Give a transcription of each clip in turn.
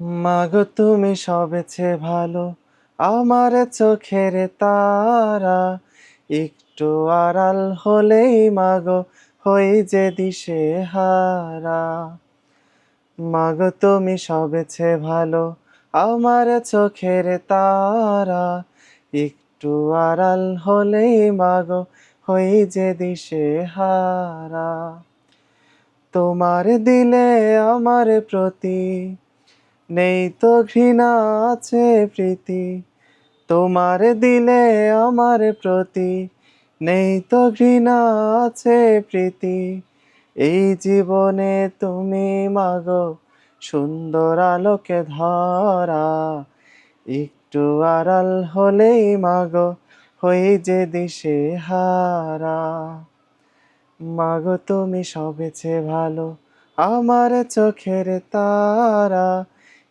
মাগো, তুমি সবেছে ভালো। আমার চোখের তারা একটু আড়াল হলেই মাগো, হই যে দিশে হারা। মাগো, তুমি সবেছে ভালো। আমার চোখের তারা একটু আড়াল হলেই মাগো, হই যে দিশে হারা। তোমার দিলে আমার প্রতি নেই তো ঘৃণা আছে প্রীতি। তোমার দিলে আমার প্রতি। নেই তো ঘৃণা আছে প্রীতি। এই জীবনে তুমি মাগো সুন্দর আলোকে ধরা। একটু আড়াল হলেই মাগো হয়ে যে দিশে হারা। মাগো তুমি সবেছে ভালো, আমার চোখের তারা।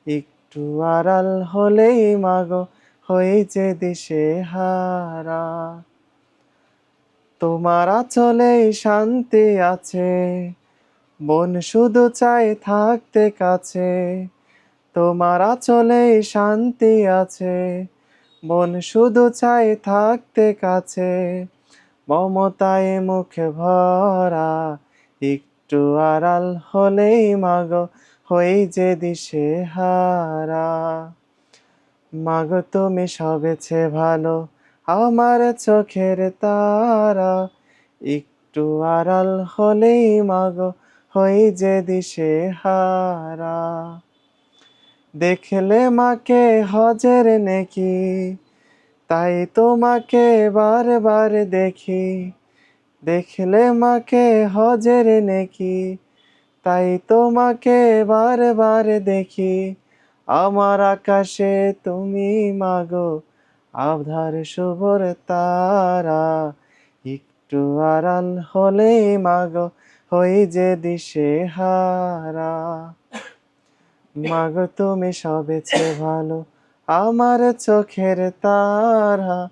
একটু আড়াল হলেই মাগো, হয়েছে দিশে হারা। তোমার আচলেই শান্তি আছে মন শুধু চাই থাকতে কাছে। তোমার আচলেই শান্তি আছে মন শুধু চাই থাকতে কাছে। মমতায় মুখে ভরা, একটু আড়াল হলেই মাগো হই যে দিশে হারা। মাগো, তুমি সবেছে ভালো, আমার চোখের তারা। একটু আড়াল হলেই মাগো হই যে দিশে হারা। দেখলে মাকে হজের নেকি, তাই তোমাকে বারবার দেখি। দেখলে মাকে হজের নেকি তাই তোমাকে বারবার দেখি। আমার আকাশে তুমি মাগো, আবধার শুভর তারা। একটু আড়াল হলেই মাগো, হই যে দিশে হারা। মাগো, তুমি সবে সবেছে ভালো, আমার চোখের তারা।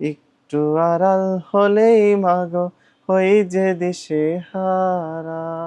একটু আড়াল হলেই মাগো, হই যে দিশে হারা।